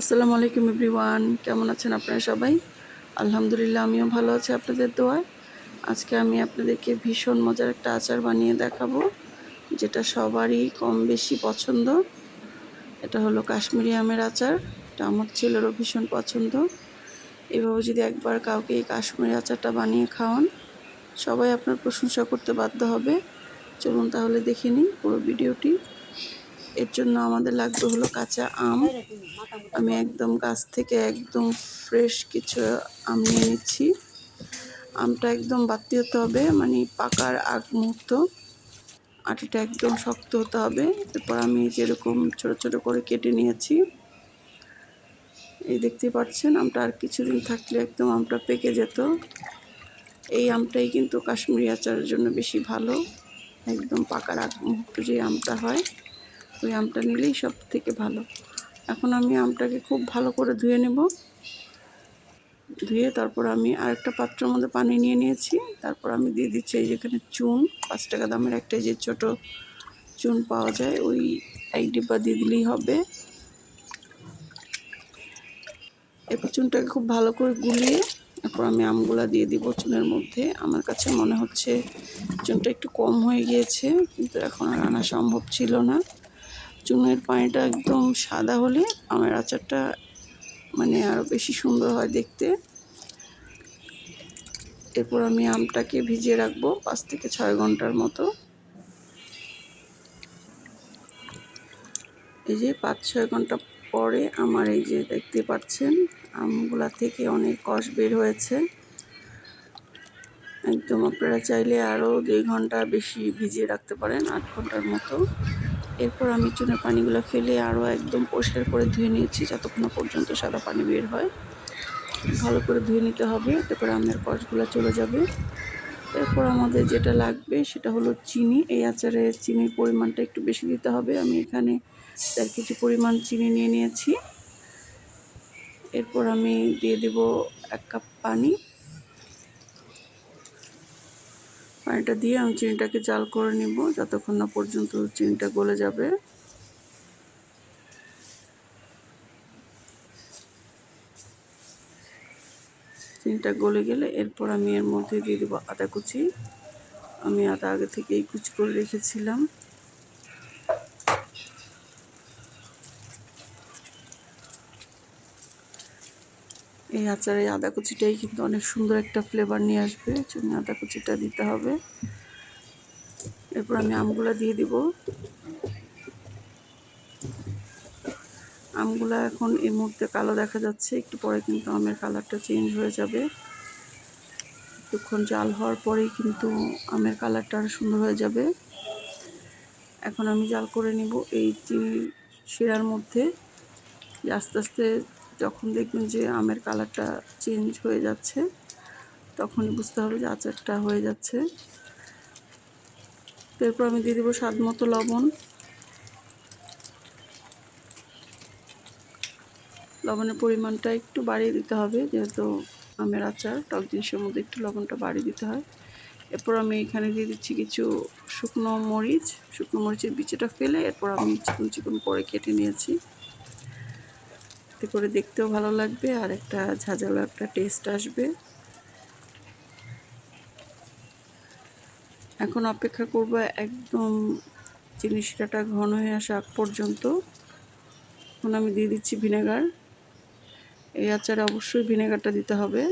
আসসালামু আলাইকুম এভরিওয়ান। কেমন আছেন আপনারা সবাই? আলহামদুলিল্লাহ, আমিও ভালো আছি আপনাদের দোয়ায়। আজকে আমি আপনাদেরকে ভীষণ মজার একটা আচার বানিয়ে দেখাবো, যেটা সবারই কম বেশি পছন্দ। এটা হলো কাশ্মীরি আমের আচার। এটা আমার ছেলেরও ভীষণ পছন্দ। এভাবে যদি একবার কাউকে এই কাশ্মীরি আচারটা বানিয়ে খাওয়ান, সবাই আপনার প্রশংসা করতে বাধ্য হবে। চলুন তাহলে দেখে নিই পুরো ভিডিওটি। এর জন্য আমাদের লাগবে হলো কাঁচা আম। আমি একদম গাছ থেকে একদম ফ্রেশ কিছু আম নিয়ে নিচ্ছি। আমটা একদম বাড়তি হতে হবে মানে পাকার আগ মুহূর্ত। আটিটা একদম শক্ত হতে হবে। এরপর আমি যেরকম ছোট ছোট করে কেটে নিয়েছি। এই দেখতে পাচ্ছেন, আমটা আর কিছুদিন থাকলে একদম আমটা পেকে যেত। এই আমটাই কিন্তু কাশ্মীরি আচারের জন্য বেশি ভালো। একদম পাকার আগ মুহূর্ত যে আমটা হয়। ওই আমটা নিলেই সব থেকে ভালো। এখন আমি আমটাকে খুব ভালো করে ধুয়ে নেব। ধুয়ে তারপর আমি আরেকটা পাত্রের মধ্যে পানি নিয়ে নিয়েছি। তারপর আমি দিয়ে দিচ্ছি এই যেখানে চুন, পাঁচ টাকা দামের একটা যে ছোট চুন পাওয়া যায়, ওই এক ডিব্বা দিয়ে দিলেই হবে। এরপর চুনটাকে খুব ভালো করে গুলিয়ে তারপর আমি আমগুলা দিয়ে দিব চুনের মধ্যে। আমার কাছে মনে হচ্ছে চুনটা একটু কম হয়ে গিয়েছে, কিন্তু এখন আর আনা সম্ভব ছিল না। চুনের পানিটা একদম সাদা হলে আমার আচারটা মানে আরও বেশি সুন্দর হয় দেখতে। এরপর আমি আমটাকে ভিজিয়ে রাখব পাঁচ থেকে ছয় ঘণ্টার মতো। এই যে পাঁচ ছয় ঘণ্টা পরে আমার এই যে দেখতে পাচ্ছেন, আমগুলা থেকে অনেক কষ বের হয়েছে। একদম আপনারা চাইলে আরও দুই ঘণ্টা বেশি ভিজিয়ে রাখতে পারেন, আট ঘণ্টার মতো। এরপর আমি চুনের পানিগুলো ফেলে আরও একদম পরিষ্কার করে ধুয়ে নিয়েছি যতক্ষণ পর্যন্ত সাদা পানি বের হয়। ভালো করে ধুয়ে নিতে হবে তারপরে আমের কষগুলো চলে যাবে। এরপর আমাদের যেটা লাগবে সেটা হলো চিনি। এই আচারে চিনির পরিমাণটা একটু বেশি দিতে হবে। আমি এখানে তার কিছু পরিমাণ চিনি নিয়ে নিয়েছি। এরপর আমি দিয়ে দেব এক কাপ পানি। পানিটা দিয়ে আমি চিনিটাকে জাল করে নিব, যতক্ষণ না পর্যন্ত চিনিটা গলে যাবে। চিনিটা গলে গেলে এরপর আমি এর মধ্যে দিয়ে দেবো আদা কুচি। আমি আদা আগে থেকেই কুচি করে রেখেছিলাম। এই আচারে আদা কুচিটাই কিন্তু অনেক সুন্দর একটা ফ্লেভার নিয়ে আসবে। জন্য আদা কুচিটা দিতে হবে। এরপর আমি আমগুলা দিয়ে দিব। আমগুলা এখন এই মুহূর্তে কালো দেখা যাচ্ছে। একটু পরে কিন্তু আমের কালারটা চেঞ্জ হয়ে যাবে। কিছুক্ষণ জাল হওয়ার পরেই কিন্তু আমের কালারটা আরও সুন্দর হয়ে যাবে। এখন আমি জাল করে নিব এই চিনি শিরার মধ্যে। আস্তে আস্তে যখন দেখবেন যে আমের কালারটা চেঞ্জ হয়ে যাচ্ছে, তখনই বুঝতে হবে যে আচারটা হয়ে যাচ্ছে। এরপর আমি দিয়ে দেবো স্বাদ মতো লবণ। লবণের পরিমাণটা একটু বাড়িয়ে দিতে হবে, যেহেতু আমের আচার, টক জিনিসের মধ্যে একটু লবণটা বাড়িয়ে দিতে হয়। এরপর আমি এখানে দিয়ে দিচ্ছি কিছু শুকনো মরিচ। শুকনো মরিচের বিচিটা ফেলে এরপর আমি চিকন চিকন করে কেটে নিয়েছি। এতে করে দেখতেও ভালো লাগবে, আর একটা ঝাঁঝালো একটা টেস্ট আসবে। এখন অপেক্ষা করব একদম শিরাটা ঘন হয়ে আসা আগ পর্যন্ত। এখন আমি দিয়ে দিচ্ছি ভিনেগার। এই আচারে অবশ্যই ভিনেগারটা দিতে হবে।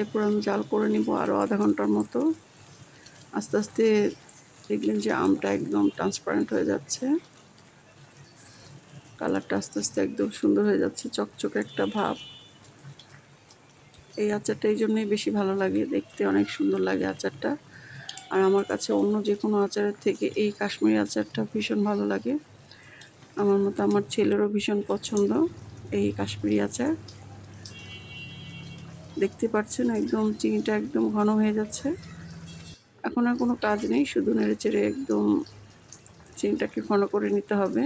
এরপর আমি জাল করে নিব আরও আধা ঘণ্টার মতো। আস্তে আস্তে দেখলেন যে আমটা একদম ট্রান্সপারেন্ট হয়ে যাচ্ছে। কালারটা আস্তে আস্তে একদম সুন্দর হয়ে যাচ্ছে, চকচকে একটা ভাব। এই আচারটা এই জন্যই বেশি ভালো লাগে, দেখতে অনেক সুন্দর লাগে আচারটা। আর আমার কাছে অন্য যে কোনো আচারের থেকে এই কাশ্মীরি আচারটা ভীষণ ভালো লাগে। আমার মতো আমার ছেলেরও ভীষণ পছন্দ এই কাশ্মীরি আচার। দেখতে পাচ্ছেন একদম চিনিটা একদম ঘন হয়ে যাচ্ছে। এখন আর কোনো কাজ নেই, শুধু নেড়ে চেড়ে একদম চিনিটাকে ঘন করে নিতে হবে।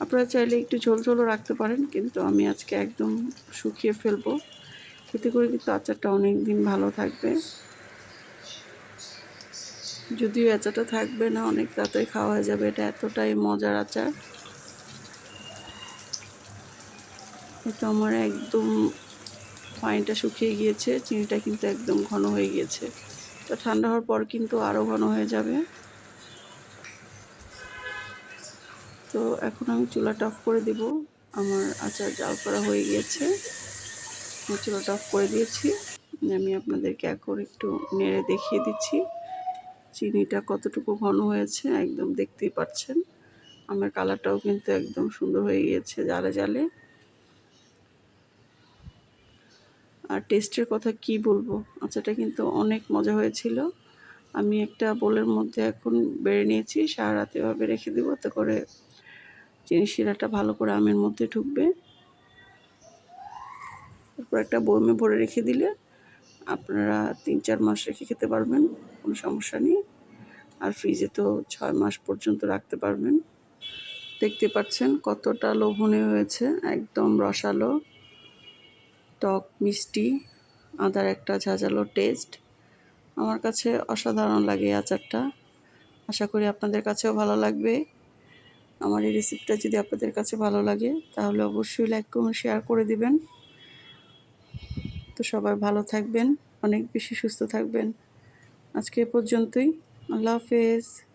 আপনারা চাইলে একটু ঝোল ঝোলও রাখতে পারেন, কিন্তু আমি আজকে একদম শুকিয়ে ফেলব। এতে করে কিন্তু আচারটা অনেক দিন ভালো থাকবে। যদিও আচারটা থাকবে না, অনেক তাড়াতাড়ি খাওয়া হয়ে যাবে, এটা এতটাই মজার আচার। এটা আমার একদম পানিটা শুকিয়ে গিয়েছে, চিনিটা কিন্তু একদম ঘন হয়ে গিয়েছে। তো ঠান্ডা হওয়ার পর কিন্তু আরও ঘন হয়ে যাবে। তো এখন আমি চুলাটা অফ করে দিব। আমার আচার জাল করা হয়ে গিয়েছে। আমি চুলাটা অফ করে দিয়েছি। আমি আপনাদেরকে এখন একটু নেড়ে দেখিয়ে দিচ্ছি। চিনিটা কতটুকু ঘন হয়েছে একদম দেখতেই পাচ্ছেন। আমার কালারটাও কিন্তু একদম সুন্দর হয়ে গিয়েছে জালে জালে। আর টেস্টের কথা কি বলব? আচারটা কিন্তু অনেক মজা হয়েছিল। আমি একটা বোলের মধ্যে এখন বেড়ে নিয়েছি, সারা রাতে এভাবে রেখে দেবো তো করে চিনি শিরাটা ভালো করে আমের মধ্যে ঢুকবে। তারপর একটা বয়মে ভরে রেখে দিলে আপনারা তিন চার মাস রেখে খেতে পারবেন, কোনো সমস্যা নেই। আর ফ্রিজে তো ছয় মাস পর্যন্ত রাখতে পারবেন। দেখতে পাচ্ছেন কতটা লোভনীয় হয়েছে, একদম রসালো। টক, মিষ্টি, আদার একটা ঝাঁঝালো টেস্ট। আমার কাছে অসাধারণ লাগে আচারটা। আশা করি আপনাদের কাছেও ভালো লাগবে। আমার এই রেসিপিটা যদি আপনাদের কাছে ভালো লাগে, তাহলে অবশ্যই লাইক কমেন্ট শেয়ার করে দিবেন। তো সবাই ভালো থাকবেন, অনেক বেশি সুস্থ থাকবেন। আজকে পর্যন্তই। আল্লাহ হাফেজ।